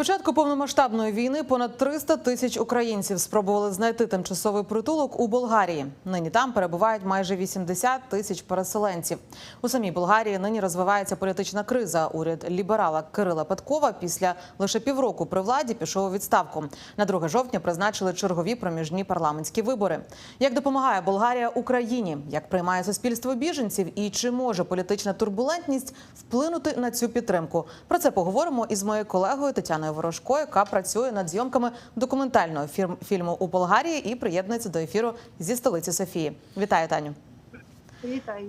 початку повномасштабної війни понад 300 тисяч українців спробували знайти тимчасовий притулок у Болгарії. Нині там перебувають майже 80 тисяч переселенців. У самій Болгарії нині розвивається політична криза. Уряд ліберала Кирила Петкова після лише півроку при владі пішов у відставку. На 2 жовтня призначили чергові проміжні парламентські вибори. Як допомагає Болгарія Україні? Як приймає суспільство біженців? І чи може політична турбулентність вплинути на цю підтримку? Про це поговоримо із моєю колегою Тетяною Ворожко, яка працює над зйомками документального фільму у Болгарії і приєднується до ефіру зі столиці Софії. Вітаю, Таню. Вітаю,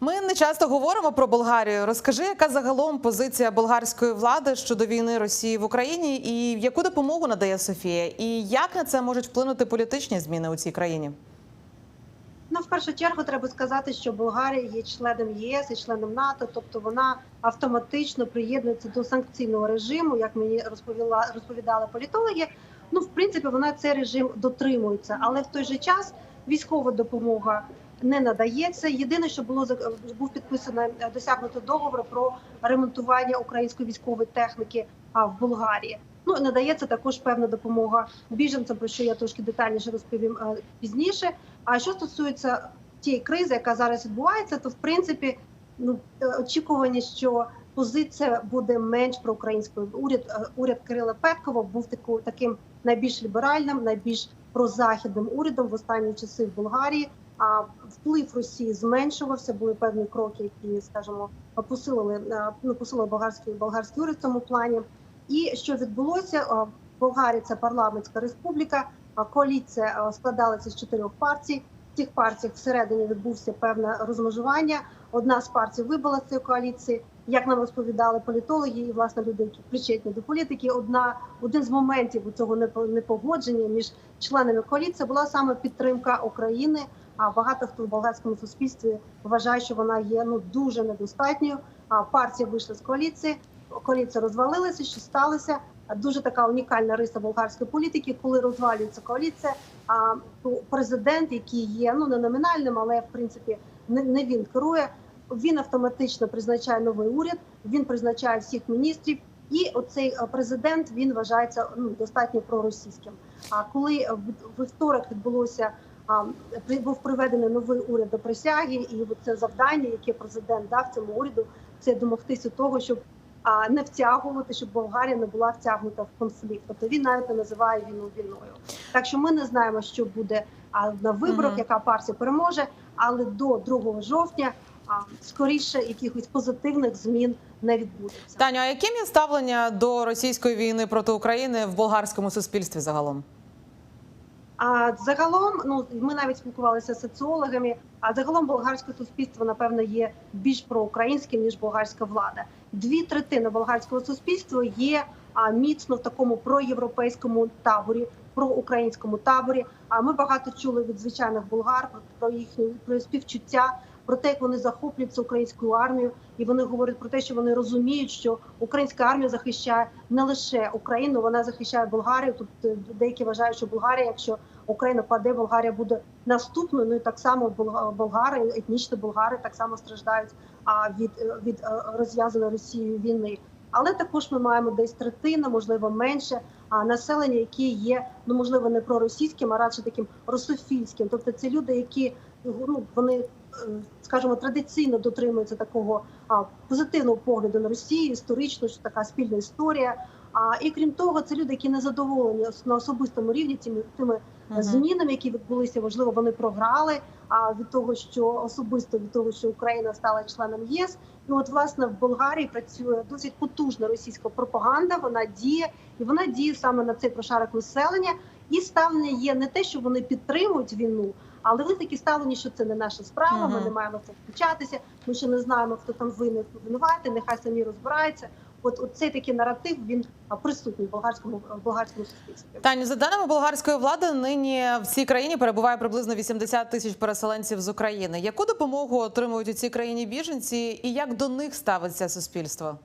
Ми не часто говоримо про Болгарію. Розкажи, яка загалом позиція болгарської влади щодо війни Росії в Україні, і яку допомогу надає Софія, і як на це можуть вплинути політичні зміни у цій країні? Ну, в першу чергу треба сказати, що Болгарія є членом ЄС і членом НАТО, тобто вона автоматично приєднується до санкційного режиму, як мені розповіла розповідали політологи. Ну, в принципі, вона цей режим дотримується, але в той же час військова допомога не надається. Єдине, що було був підписано досягнуто договор про ремонтування української військової техніки а, в Болгарії. Ну надається також певна допомога біженцям, про що я трошки детальніше розповім е, пізніше. А що стосується тієї кризи, яка зараз відбувається, то в принципі ну е, очікування, що позиція буде менш проукраїнською. Уряд е, уряд Кирила Петкова був таку таким найбільш ліберальним, найбільш прозахідним урядом в останні часи в Болгарії. А вплив Росії зменшувався. Були певні кроки, які скажімо, посилили е, ну, посилили болгарський болгарський уряд в цьому плані. І що відбулося? Болгарія це парламентська республіка. Коаліція е, складалася з чотирьох партій. В цих партіях всередині відбувся певне розмежування. Одна з партій вибула з цієї коаліції. Як нам розповідали політологи і власне люди, які причетні до політики, одна один з моментів цього непо- непогодження між членами коаліції була саме підтримка України. А багато хто в болгарському суспільстві вважає, що вона є ну дуже недостатньою. А партія вийшла з коаліції, коаліція розвалилася. Що сталося? Дуже така унікальна риса болгарської політики, коли розвалюється коаліція. А президент, який є ну не номінальним, але в принципі не, він керує. Він автоматично призначає новий уряд. Він призначає всіх міністрів. І оцей е, президент він вважається ну достатньо проросійським. А коли вівторок відбулося а, був приведений новий уряд до присяги, і це завдання, яке президент дав цьому уряду, це домогтися того, щоб а не втягувати, щоб Болгарія не була втягнута в конфлікт. Тобто він навіть не називає війну війною. Так що ми не знаємо, що буде на виборах, яка партія переможе, але до 2 жовтня а, скоріше якихось позитивних змін не відбудеться. Таню, а яким є ставлення до російської війни проти України в болгарському суспільстві загалом? А загалом, ну ми навіть спілкувалися з соціологами. А загалом болгарське суспільство напевно є більш проукраїнським ніж болгарська влада. Дві третини болгарського суспільства є міцно в такому проєвропейському таборі, проукраїнському таборі. А ми багато чули від звичайних болгар про, їхню про співчуття. Про те, як вони захоплюються українською армією, і вони говорять про те, що вони розуміють, що українська армія захищає не лише Україну, вона захищає Болгарію. Тут е, деякі вважають, що Болгарія, якщо Україна паде, Болгарія буде наступною. Ну і так само болга- болгари, етнічні болгари так само страждають від, е, від е, розв'язаної Росією війни. Але також ми маємо десь третина, можливо, менше а, населення, які є ну можливо не проросійським, а радше таким русофільським. Тобто це люди, які ну вони скажімо, традиційно дотримуються такого позитивного погляду на Росію, історично, що така спільна історія. А і крім того, це люди, які не задоволені на особистому рівні тими тими Мгм. змінами, які відбулися. Можливо, вони програли. А від того, що особисто від того, що Україна стала членом ЄС, і от власне в Болгарії працює досить потужна російська пропаганда. Вона діє, і вона діє саме на цей прошарок населення. І ставлення є не те, що вони підтримують війну, але вони такі ставлені, що це не наша справа. Ми не маємо це включатися. Ми ще не знаємо, хто там винен винуватий, нехай самі розбираються. От, от цей такий наратив він присутній в болгарському в болгарському суспільстві. Таню, за даними болгарської влади, нині в цій країні перебуває приблизно 80 тисяч переселенців з України. Яку допомогу отримують у цій країні біженці, і як до них ставиться суспільство?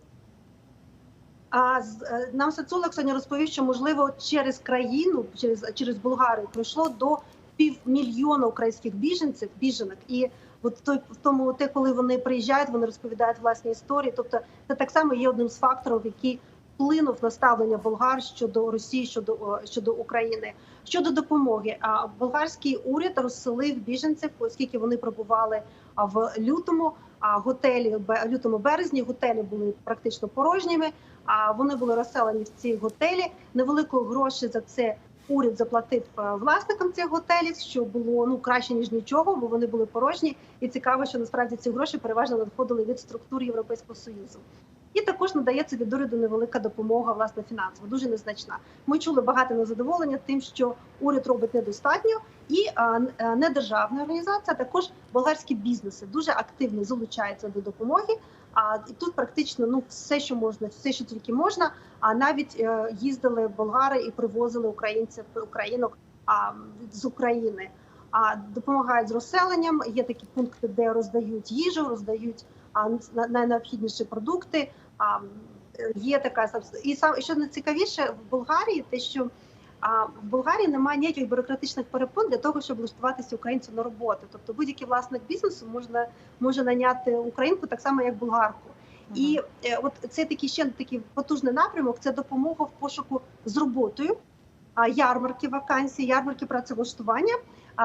А е, нам соціолог сьогодні розповів, що можливо через країну, через через Болгарію пройшло до півмільйона українських біженців, біженок. І от той в тому, те, коли вони приїжджають, вони розповідають власні історії. Тобто, це так само є одним з факторів, які вплинув на ставлення болгар щодо Росії щодо щодо України. Щодо допомоги, а болгарський уряд розселив біженців, оскільки вони пробували в лютому. А готелі лютому березні готелі були практично порожніми. А вони були розселені в ці готелі. Невелику гроші за це уряд заплатив е, власникам цих готелів, що було ну краще ніж нічого, бо вони були порожні. І цікаво, що насправді ці гроші переважно надходили від структур Європейського союзу. І також надається від уряду невелика допомога, власне, фінансова, дуже незначна. Ми чули багато незадоволення тим, що уряд робить недостатньо, і недержавна організація, а також болгарські бізнеси дуже активно залучаються до допомоги. А і тут практично ну все, що можна, все, що тільки можна. А навіть е, їздили болгари і привозили українців українок а, з України. А допомагають з розселенням. Є такі пункти, де роздають їжу, роздають а, найнеобхідніші продукти. А, е, є така і сам і що найцікавіше в Болгарії, те, що а в Болгарії немає ніяких бюрократичних перепон для того, щоб влаштуватися українцю на роботу. Тобто будь-який власник бізнесу можна може наняти українку так само, як болгарку. І е, от це такий ще такий потужний напрямок. Це допомога в пошуку з роботою, а ярмарки вакансій, ярмарки працевлаштування,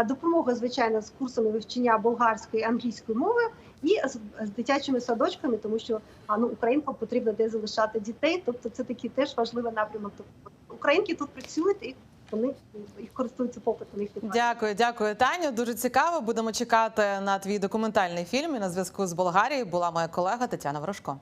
допомога звичайно з курсами вивчення болгарської англійської мови і з, дитячими садочками, тому що а ну українкам потрібно де залишати дітей. Тобто це такий теж важливий напрямок. допомоги. Українки тут працюють і вони їх користуються попитом. Їх. Дякую, дякую, Таню. Дуже цікаво. Будемо чекати на твій документальний фільм. І на зв'язку з Болгарією була моя колега Тетяна Ворожко.